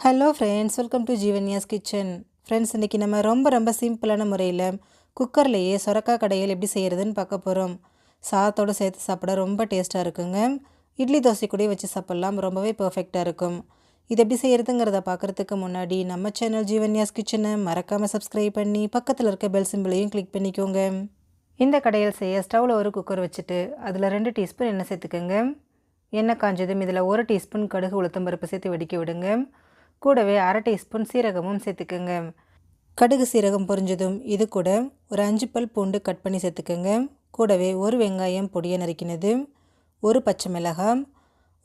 Hello friends welcome to Jeevanya's kitchen friends இன்றைக்கி நம்ம ரொம்ப ரொம்ப சிம்பிளான முறையில் குக்கர்லேயே சொரக்காய் கடையில் எப்படி செய்கிறதுன்னு பார்க்க போகிறோம் சாதத்தோடு சேர்த்து சாப்பிட ரொம்ப டேஸ்ட்டாக இருக்குங்க. இட்லி தோசை கூட வச்சு சாப்பிட்லாம். ரொம்பவே பர்ஃபெக்டாக இருக்கும். இது எப்படி செய்கிறதுங்கிறத பார்க்குறதுக்கு முன்னாடி நம்ம சேனல் ஜீவன்யாஸ் கிச்சனை மறக்காமல் சப்ஸ்கிரைப் பண்ணி பக்கத்தில் இருக்க பெல் சிம்பிளையும் கிளிக் பண்ணிக்கோங்க. இந்த கடையில் செய்ய ஸ்டவ்வில் ஒரு குக்கர் வச்சுட்டு அதில் ரெண்டு டீஸ்பூன் எண்ணெய் சேர்த்துக்கோங்க. எண்ணெய் காஞ்சதும் இதில் ஒரு டீஸ்பூன் கடுகு உளுத்தம் பருப்பு சேர்த்து வெடிக்க விடுங்க. கூடவே அரை டீஸ்பூன் சீரகமும் சேர்த்துக்கோங்க. கடுகு சீரகம் பொரிஞ்சதும் இது கூட ஒரு அஞ்சு பல் பூண்டு கட் பண்ணி சேர்த்துக்கோங்க. கூடவே ஒரு வெங்காயம் பொடியை நறுக்கினது ஒரு பச்சை மிளகாய்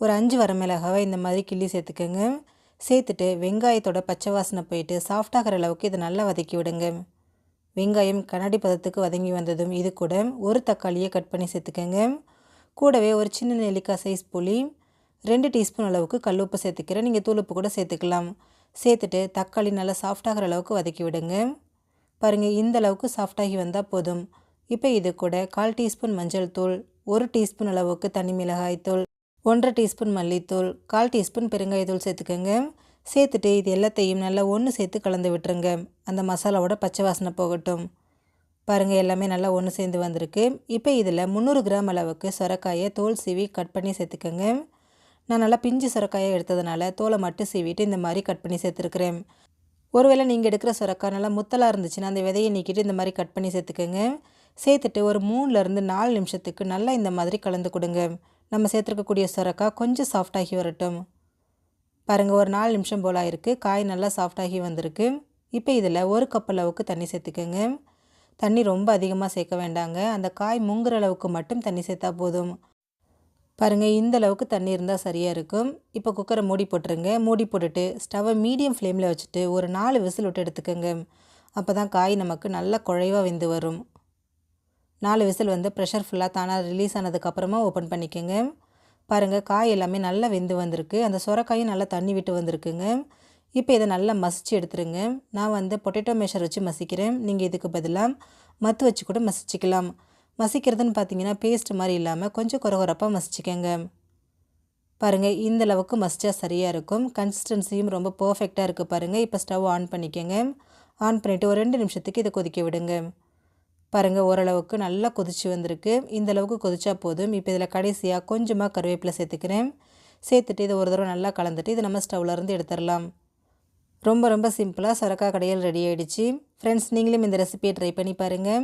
ஒரு அஞ்சு வரமிளகாவை இந்த மாதிரி கிள்ளி சேர்த்துக்கோங்க. சேர்த்துட்டு வெங்காயத்தோட பச்சை வாசனை போயிட்டு சாஃப்டாகிற அளவுக்கு இதை நல்லா வதக்கி விடுங்க. வெங்காயம் கண்ணாடி பதத்துக்கு வதங்கி வந்ததும் இது கூட ஒரு தக்காளியை கட் பண்ணி சேர்த்துக்கோங்க. கூடவே ஒரு சின்ன நெல்லிக்காய் சைஸ் புளி ரெண்டு டீஸ்பூன் அளவுக்கு கல் உப்பு சேர்த்துக்கிறேன். நீங்கள் தூளுப்பு கூட சேர்த்துக்கலாம். சேர்த்துட்டு தக்காளி நல்லா சாஃப்டாகிற அளவுக்கு வதக்கி விடுங்க. பாருங்கள் இந்த அளவுக்கு சாஃப்டாகி வந்தால் போதும். இப்போ இது கூட கால் டீஸ்பூன் மஞ்சள் தூள் ஒரு டீஸ்பூன் அளவுக்கு தனி மிளகாய் தூள் ஒன்றரை டீஸ்பூன் மல்லித்தூள் கால் டீஸ்பூன் பெருங்காயத்தூள் சேர்த்துக்கோங்க. சேர்த்துட்டு இது எல்லாத்தையும் நல்லா ஒன்று சேர்த்து கலந்து விட்டுருங்க. அந்த மசாலாவோட பச்சை வாசனை போகட்டும். பாருங்கள் எல்லாமே நல்லா ஒன்று சேர்ந்து வந்திருக்கு. இப்போ இதில் முந்நூறு கிராம் அளவுக்கு சொரக்காயை தோல் சீவி கட் பண்ணி சேர்த்துக்கோங்க. நான் நல்லா பிஞ்சு சுரக்காயை எடுத்ததுனால தோலை மட்டும் சீவிட்டு இந்த மாதிரி கட் பண்ணி சேர்த்துருக்குறேன். ஒருவேளை நீங்கள் எடுக்கிற சுரக்காய் நல்லா முத்தலாக இருந்துச்சுன்னா அந்த விதையை நீக்கிட்டு இந்த மாதிரி கட் பண்ணி சேர்த்துக்கோங்க. சேர்த்துட்டு ஒரு மூணுலேருந்து நாலு நிமிஷத்துக்கு நல்லா இந்த மாதிரி கலந்து கொடுங்க. நம்ம சேர்த்துருக்கக்கூடிய சுரக்காய் கொஞ்சம் சாஃப்டாகி வரட்டும். பாருங்கள் ஒரு நாலு நிமிஷம் போல் ஆயிருக்கு காய் நல்லா சாஃப்டாகி வந்திருக்கு. இப்போ இதில் ஒரு கப் அளவுக்கு தண்ணி சேர்த்துக்கோங்க. தண்ணி ரொம்ப அதிகமாக சேர்க்க வேண்டாங்க. அந்த காய் முங்குற அளவுக்கு மட்டும் தண்ணி சேர்த்தா போதும். பாருங்கள் இந்த அளவுக்கு தண்ணி இருந்தால் சரியாக இருக்கும். இப்போ குக்கரை மூடி போட்டுருங்க. மூடி போட்டுட்டு ஸ்டவ்வை மீடியம் ஃப்ளேமில் வச்சுட்டு ஒரு நாலு விசில் விட்டு எடுத்துக்கோங்க. அப்போ தான் காய் நமக்கு நல்லா குழைவாக வெந்து வரும். நாலு விசில் வந்து ப்ரெஷர் ஃபுல்லாக தானாக ரிலீஸ் ஆனதுக்கப்புறமா ஓப்பன் பண்ணிக்கோங்க. பாருங்கள் காய் எல்லாமே நல்லா வெந்து வந்திருக்கு. அந்த சுரக்காயும் நல்லா தண்ணி விட்டு வந்திருக்குங்க. இப்போ இதை நல்லா மசிச்சு எடுத்துருங்க. நான் வந்து பொட்டேட்டோ மேஷர் வச்சு மசிக்கிறேன். நீங்கள் இதுக்கு பதிலாக மத்து வச்சு கூட மசிச்சிக்கலாம். மசிக்கிறதுன்னு பார்த்தீங்கன்னா பேஸ்ட் மாதிரி இல்லாமல் கொஞ்சம் குறகுறப்பாக மசிச்சுக்கோங்க. பாருங்கள் இந்த அளவுக்கு மசிச்சா சரியாக இருக்கும். கன்சிஸ்டன்சியும் ரொம்ப பர்ஃபெக்டாக இருக்குது பாருங்கள் இப்போ ஸ்டவ் ஆன் பண்ணிக்கோங்க. ஆன் பண்ணிவிட்டு ஒரு ரெண்டு நிமிஷத்துக்கு இதை கொதிக்க விடுங்க. பாருங்கள் ஓரளவுக்கு நல்லா கொதிச்சு வந்திருக்கு. இந்த அளவுக்கு கொதிச்சா போதும். இப்போ இதில் கடைசியாக கொஞ்சமாக கருவேப்பிலை சேர்த்துக்கிறேன். சேர்த்துட்டு இதை ஒரு தடவை நல்லா கலந்துட்டு இதை நம்ம ஸ்டவ்லேருந்து எடுத்துடலாம். ரொம்ப ரொம்ப சிம்பிளாக சொரக்கா கடையில் ரெடி ஆகிடுச்சு ஃப்ரெண்ட்ஸ் நீங்களும் இந்த ரெசிபியை ட்ரை பண்ணி பாருங்கள்